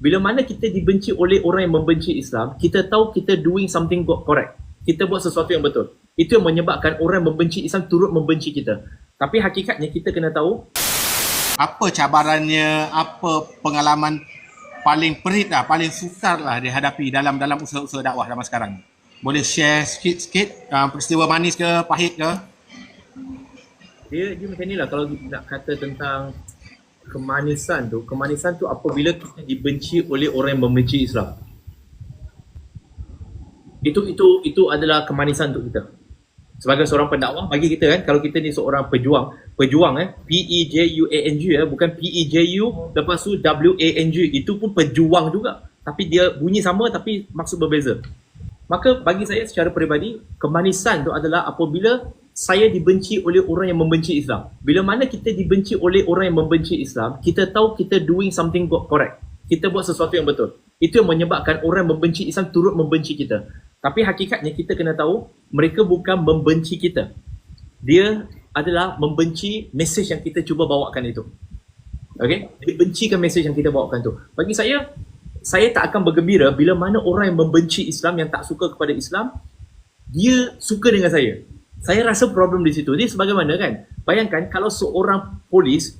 Bila mana kita dibenci oleh orang yang membenci Islam, kita tahu kita doing something correct. Kita buat sesuatu yang betul. Itu yang menyebabkan orang membenci Islam turut membenci kita. Tapi hakikatnya kita kena tahu apa cabarannya, apa pengalaman paling perit lah, paling sukar lah dihadapi dalam dalam usaha-usaha dakwah zaman sekarang. Boleh share sikit-sikit uh, peristiwa manis ke, pahit ke? dia dia macam ni lah kalau nak kata tentang kemanisan tu, kemanisan tu apabila kita dibenci oleh orang yang membenci Islam. Itu itu itu adalah kemanisan untuk kita. Sebagai seorang pendakwah bagi kita kan kalau kita ni seorang pejuang, pejuang eh P E J U A N G eh bukan P E J U lepas tu W A N G itu pun pejuang juga. Tapi dia bunyi sama tapi maksud berbeza. Maka bagi saya secara peribadi, kemanisan tu adalah apabila saya dibenci oleh orang yang membenci Islam. Bila mana kita dibenci oleh orang yang membenci Islam, kita tahu kita doing something correct. Kita buat sesuatu yang betul. Itu yang menyebabkan orang yang membenci Islam turut membenci kita. Tapi hakikatnya kita kena tahu, mereka bukan membenci kita. Dia adalah membenci mesej yang kita cuba bawakan itu. Okay? Dia bencikan mesej yang kita bawakan tu. Bagi saya, saya tak akan bergembira bila mana orang yang membenci Islam, yang tak suka kepada Islam, dia suka dengan saya. Saya rasa problem di situ. Dia sebagaimana kan? Bayangkan kalau seorang polis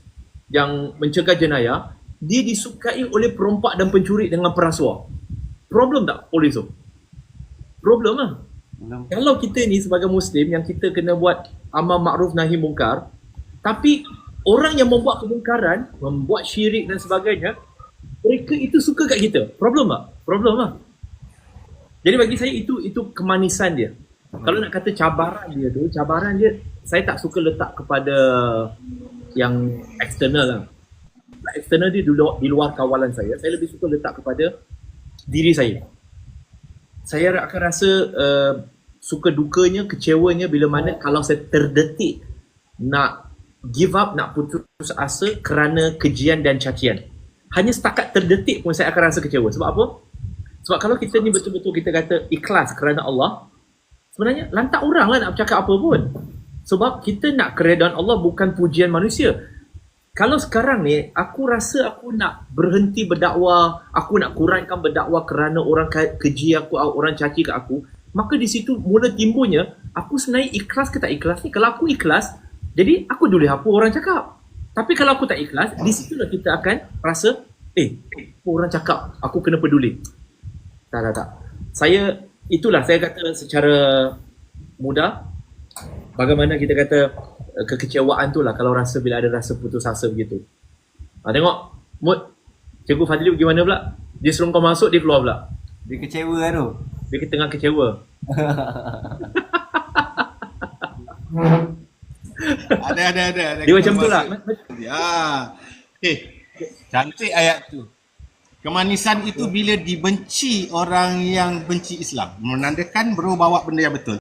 yang mencegah jenayah, dia disukai oleh perompak dan pencuri dengan perasuah. Problem tak polis tu? Problem lah. Kalau kita ni sebagai Muslim yang kita kena buat amal makruf nahi mungkar, tapi orang yang membuat kemungkaran, membuat syirik dan sebagainya, mereka itu suka kat kita. Problem tak? Problem lah. Jadi bagi saya itu itu kemanisan dia. Kalau nak kata cabaran dia tu, cabaran dia saya tak suka letak kepada yang eksternal lah. Eksternal dia di luar, di luar kawalan saya. Saya lebih suka letak kepada diri saya. Saya akan rasa uh, suka dukanya, kecewanya bila mana kalau saya terdetik nak give up, nak putus asa kerana kejian dan cacian. Hanya setakat terdetik pun saya akan rasa kecewa. Sebab apa? Sebab kalau kita ni betul-betul kita kata ikhlas kerana Allah, sebenarnya lantak orang lah nak bercakap apa pun. Sebab kita nak keredaan Allah bukan pujian manusia. Kalau sekarang ni, aku rasa aku nak berhenti berdakwah, aku nak kurangkan berdakwah kerana orang ke- keji aku, orang caci kat aku, maka di situ mula timbulnya, aku sebenarnya ikhlas ke tak ikhlas ni? Kalau aku ikhlas, jadi aku dulu apa orang cakap. Tapi kalau aku tak ikhlas, di situlah kita akan rasa, eh, orang cakap, aku kena peduli. Tak, tak, tak. Saya, itulah saya kata secara mudah, bagaimana kita kata eh, kekecewaan tu lah kalau rasa bila ada rasa putus asa begitu. Ha, tengok, Mut, Cikgu Fadli bagaimana pula? Dia suruh kau masuk, dia keluar pula. Dia kecewa kan tu. Dia tengah kecewa. Ada, ada, ada. ada. Dia macam tu lah. Ya. Eh, cantik ayat tu. Kemanisan itu bila dibenci orang yang benci Islam. Menandakan bro bawa benda yang betul.